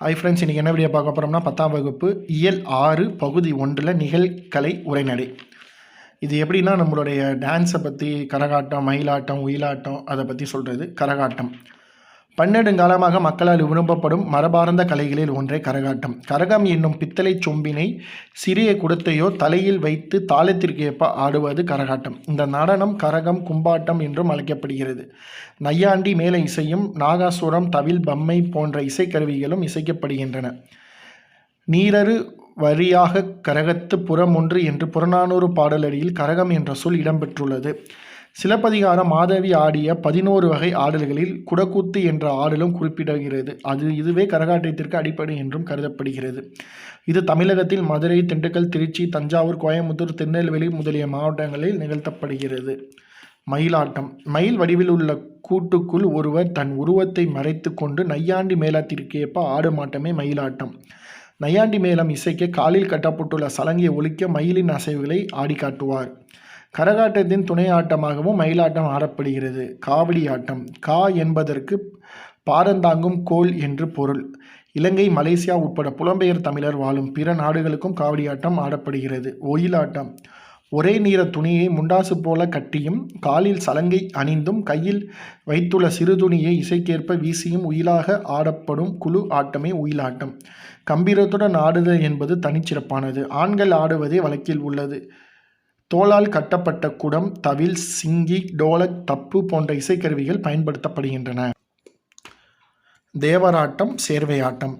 Hi friends இன்றைக்கி என்ன video பார்க்க போகிறோம்னா பத்தாம் வகுப்பு இயல் ஆறு பகுதி ஒன்றில் நிகழ்கலை உரைநடை. இது எப்படின்னா நம்மளுடைய டான்ஸை பற்றி கரகாட்டம் மயிலாட்டம் உயிலாட்டம் அதை பற்றி சொல்கிறது கரகாட்டம். பன்னெடுங்காலமாக மக்களால் விரும்பப்படும் மரபார்ந்த கலைகளில் ஒன்றே கரகாட்டம். கரகம் என்னும் பித்தளை சொம்பினை சிறிய குடத்தையோ தலையில் வைத்து தாளத்திற்கு ஏற்ப ஆடுவது கரகாட்டம். இந்த நடனம் கரகம் கும்பாட்டம் என்றும் அழைக்கப்படுகிறது. நையாண்டி மேல இசையும் நாகாசுரம் தவில் பம்மை போன்ற இசைக்கருவிகளும் இசைக்கப்படுகின்றன. நீரரு வரியாக கரகத்து புறம் ஒன்று என்று புறநானூறு பாடலடியில் கரகம் என்ற சொல் இடம்பெற்றுள்ளது சிலப்பதிகார மாதவி ஆடிய பதினோரு வகை ஆடல்களில் குடக்கூத்து என்ற ஆடலும் குறிப்பிடுகிறது அது இதுவே கரகாட்டத்திற்கு அடிப்படை என்றும் கருதப்படுகிறது. இது தமிழகத்தில் மதுரை திண்டுக்கல் திருச்சி தஞ்சாவூர் கோயம்புத்தூர் திருநெல்வேலி முதலிய மாவட்டங்களில் நிகழ்த்தப்படுகிறது. மயிலாட்டம். மயில் வடிவில் உள்ள கூட்டுக்குள் ஒருவர் தன் உருவத்தை மறைத்து கொண்டு நையாண்டி மேளத்திற்கு ஏற்ப ஆடும் ஆட்டமே மயிலாட்டம். நையாண்டி மேளம் இசைக்க காலில் கட்டப்பட்டுள்ள சலங்கையை ஒலிக்க மயிலின் அசைவுகளை ஆடி காட்டுவார் கரகாட்டத்தின் துணை ஆட்டமாகவும் மயிலாட்டம் ஆடப்படுகிறது. காவடி ஆட்டம். கா என்பதற்கு பாரந்தாங்கும் கோல் என்று பொருள். இலங்கை மலேசியா உட்பட புலம்பெயர் தமிழர் வாழும் பிற நாடுகளுக்கும் காவடி ஆட்டம் ஆடப்படுகிறது. ஒயிலாட்டம் ஒரே நீர துணியை முண்டாசு போல கட்டியும் காலில் சலங்கை அணிந்தும் கையில் வைத்துள்ள சிறு துணியை இசைக்கேற்ப வீசியும் உயிலாக ஆடப்படும் குழு ஆட்டமே உயிலாட்டம் கம்பீரத்துடன் ஆடுதல் என்பது தனிச்சிறப்பானது. ஆண்கள் ஆடுவதே வழக்கில் உள்ளது. தோளால் கட்டப்பட்ட குடம் தவில் சிங்கி டோலக் தப்பு போன்ற இசைக்கருவிகள் பயன்படுத்தப்படுகின்றன. தேவராட்டம் சேர்வையாட்டம்.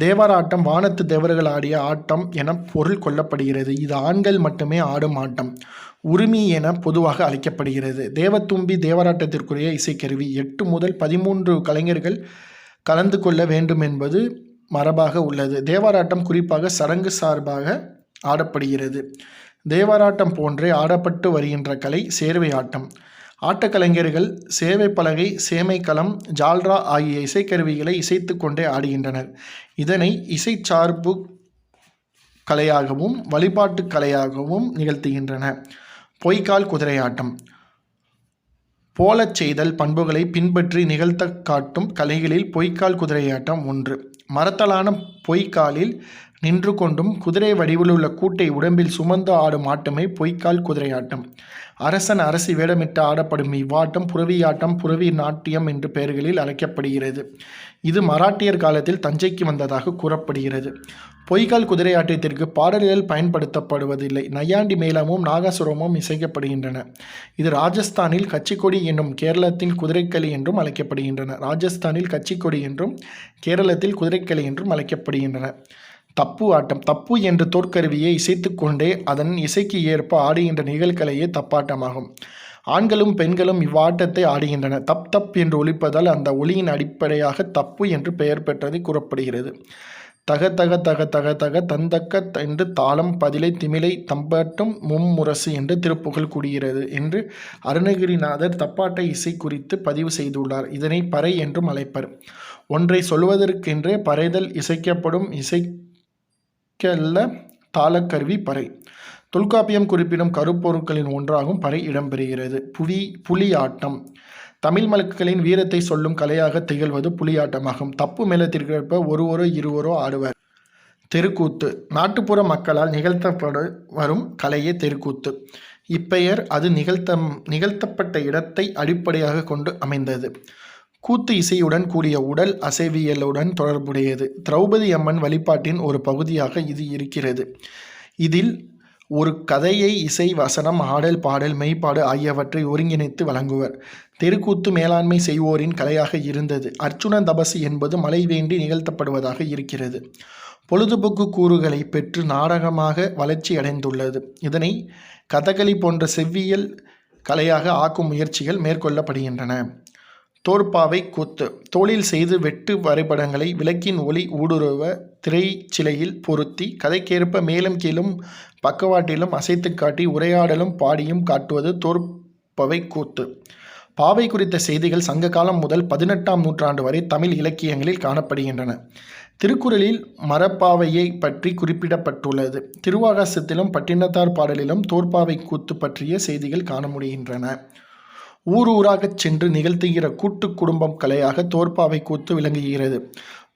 தேவராட்டம் வானத்து தேவர்கள் ஆடிய ஆட்டம் என பொருள் கொள்ளப்படுகிறது. இது ஆண்கள் மட்டுமே ஆடும் ஆட்டம். உரிமை என பொதுவாக அழைக்கப்படுகிறது. தேவத்தும்பி தேவராட்டத்திற்குரிய இசைக்கருவி. எட்டு முதல் பதிமூன்று கலைஞர்கள் கலந்து கொள்ள வேண்டும் என்பது மரபாக உள்ளது. தேவராட்டம் குறிப்பாக சடங்கு சார்பாக ஆடப்படுகிறது. தேவராட்டம் போன்றே ஆடப்பட்டு வருகின்ற கலை சேர்வை ஆட்டம் ஆட்டக்கலைஞர்கள் சேவை பலகை சேமைக்களம் ஜால்ரா ஆகிய இசைக்கருவிகளை இசைத்து கொண்டே ஆடுகின்றனர். இதனை இசைச்சார்பு கலையாகவும் வழிபாட்டு கலையாகவும் நிகழ்த்துகின்றன. பொய்க்கால் குதிரையாட்டம். போலச் செய்தல் பண்புகளை பின்பற்றி நிகழ்த்த காட்டும் கலைகளில் பொய்க்கால் குதிரையாட்டம் ஒன்று. மரத்தலான பொய்க்காலில் நின்று கொண்டும் குதிரை வடிவிலுள்ள கூட்டை உடம்பில் சுமந்து ஆடும் ஆட்டமே பொய்க்கால் குதிரையாட்டம். அரசன் அரசி வேடமிட்டு ஆடப்படும் இவ்வாட்டம் புறவியாட்டம் புறவி நாட்டியம் என்று பெயர்களில் அழைக்கப்படுகிறது. இது மராட்டியர் காலத்தில் தஞ்சைக்கு வந்ததாக கூறப்படுகிறது. பொய்க்கால் குதிரையாட்டத்திற்கு பாடல்கள் பயன்படுத்தப்படுவதில்லை. நையாண்டி மேளமும் நாகசுரமும் இசைக்கப்படுகின்றன. இது ராஜஸ்தானில் கச்சிக்கொடி என்னும் கேரளத்தில் குதிரைக்களி என்றும் அழைக்கப்படுகின்றன. ராஜஸ்தானில் கச்சிக்கொடி என்றும் கேரளத்தில் குதிரைக்களி என்றும் அழைக்கப்படுகின்றன. தப்பு ஆட்டம் தப்பு என்ற தோற்கருவியை இசைத்து கொண்டே அதன் இசைக்கு ஏற்ப ஆடுகின்ற நிகழ்கலையே தப்பாட்டமாகும். ஆண்களும் பெண்களும் இவ்வாட்டத்தை ஆடுகின்றன தப் தப் என்று ஒலிப்பதால் அந்த ஒளியின் அடிப்படையாக தப்பு என்று பெயர் பெற்றது கூறப்படுகிறது. தக தக தக தக தக தந்தக்க என்று தாளம் பதிலை திமிலை தம்பட்டும் மும்முரசு என்று திருப்புகழ் கூடுகிறது என்று அருணகிரிநாதர் தப்பாட்ட இசை குறித்து பதிவு செய்துள்ளார். இதனை பறை என்றும் அழைப்பர். ஒன்றை சொல்வதற்கென்றே பறைதல் இசைக்கப்படும் இசை கல்ல தாளக்கருவி பறை. தொல்காப்பியம் குறிப்பிடும் கருப்பொருட்களின் ஒன்றாகும். பறை இடம்பெறுகிறது. புவி புலியாட்டம். தமிழ் மலக்குகளின் வீரத்தை சொல்லும் கலையாக திகழ்வது புலியாட்டமாகும். தப்பு மேலத்திற்கேற்ப ஒருவரோ இருவரோ ஆடுவர். தெருக்கூத்து. நாட்டுப்புற மக்களால் நிகழ்த்தப்பட வரும் கலையே தெருக்கூத்து. இப்பெயர் அது நிகழ்த்த நிகழ்த்தப்பட்ட இடத்தை அடிப்படையாக கொண்டு அமைந்தது. கூத்து இசையுடன் கூடிய உடல் அசைவியலுடன் தொடர்புடையது. திரௌபதி அம்மன் வழிபாட்டின் ஒரு பகுதியாக இது இருக்கிறது. இதில் ஒரு கதையை இசை வசனம் ஆடல் பாடல் மெய்ப்பாடு ஆகியவற்றை ஒருங்கிணைத்து வழங்குவர். தெருக்கூத்து மேலாண்மை செய்வோரின் கலையாக இருந்தது. அர்ச்சுன தபசு என்பது மலை வேண்டி நிகழ்த்தப்படுவதாக இருக்கிறது. பொழுதுபோக்கு கூறுகளை பெற்று நாடகமாக வளர்ச்சி அடைந்துள்ளது. இதனை கதகளி போன்ற செவ்வியல் கலையாக ஆக்கும் முயற்சிகள் மேற்கொள்ளப்படுகின்றன. தோற்பாவை கூத்து. தோளில் செய்து வெட்டு வரைபடங்களை விளக்கின் ஒளி ஊடுருவ திரைச்சிலையில் பொருத்தி கதைக்கேற்ப மேலும் கீழும் பக்கவாட்டிலும் அசைத்து காட்டி உரையாடலும் பாடியும் காட்டுவது தோற்பவை கூத்து. பாவை குறித்த செய்திகள் சங்க காலம் முதல் பதினெட்டாம் நூற்றாண்டு வரை தமிழ் இலக்கியங்களில் காணப்படுகின்றன. திருக்குறளில் மரப்பாவையை பற்றி குறிப்பிடப்பட்டுள்ளது. திருவாகாசத்திலும் பட்டினத்தார் பாடலிலும் தோற்பாவை கூத்து பற்றிய செய்திகள் காண முடிகின்றன. ஊர் ஊராகச் சென்று நிகழ்த்துகிற கூட்டு குடும்பம் கலையாக தோற்பாவை கூத்து விளங்குகிறது.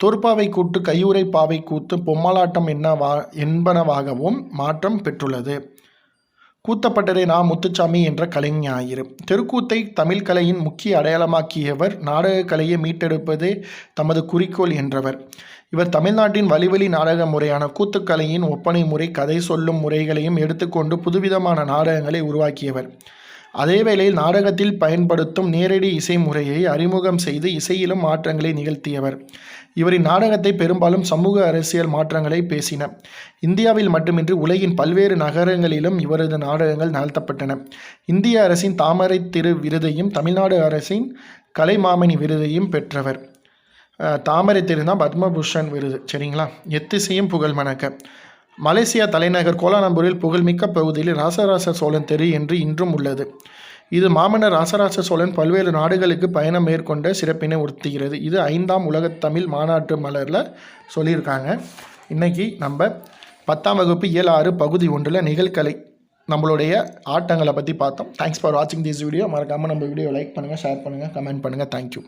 தோற்பாவை கூட்டு கையுறை பாவை கூத்து பொம்மலாட்டம் என்னவா என்பனவாகவும் மாற்றம் பெற்றுள்ளது. கூத்தப்பட்டதே நா. முத்துச்சாமி என்ற கலைஞாயிறு தெருக்கூத்தை தமிழ் கலையின் முக்கிய அடையாளமாக்கியவர் நாடகக் கலையை மீட்டெடுப்பதே தமது குறிக்கோள் என்றவர். இவர் தமிழ்நாட்டின் வழிவழி நாடக முறையான கூத்துக்கலையின் ஒப்பனை முறை கதை சொல்லும் முறைகளையும் எடுத்துக்கொண்டு புதுவிதமான நாடகங்களை உருவாக்கியவர். அதேவேளையில் நாடகத்தில் பயன்படுத்தும் நேரடி இசை முறையை அறிமுகம் செய்து இசையிலும் மாற்றங்களை நிகழ்த்தியவர். இவரின் நாடகத்தை பெரும்பாலும் சமூக அரசியல் மாற்றங்களை பேசின. இந்தியாவில் மட்டுமின்றி உலகின் பல்வேறு நகரங்களிலும் இவரது நாடகங்கள் நடத்தப்பட்டன இந்திய அரசின் தாமரை திரு விருதையும் தமிழ்நாடு அரசின் கலைமாமணி விருதையும் பெற்றவர். தாமரை திரு தான் பத்மபூஷன் விருது. சரிங்களா? எத்திசையும் புகழ் மணக்க. மலேசியா தலைநகர் கோலாலம்பூரில் புகழ்மிக்க பகுதியில் ராசராச சோழன் தெரு என்று இன்றும் உள்ளது. இது மாமன்னர் ராசராச சோழன் பல்வேறு நாடுகளுக்கு பயணம் மேற்கொண்ட சிறப்பினை உறுத்துகிறது. இது ஐந்தாம் உலகத்தமிழ் மாநாட்டு மலரில் சொல்லியிருக்காங்க. இன்றைக்கி நம்ம பத்தாம் வகுப்பு ஏழு ஆறு பகுதி ஒன்றில் நிகழ்கலை நம்மளுடைய ஆட்டங்களை பற்றி பார்த்தோம். தேங்க்ஸ் ஃபார் வாட்சிங் திஸ் வீடியோ மறக்காமல் நம்ம வீடியோ லைக் பண்ணுங்கள் ஷேர் பண்ணுங்கள் கமெண்ட் பண்ணுங்கள் தேங்க்யூ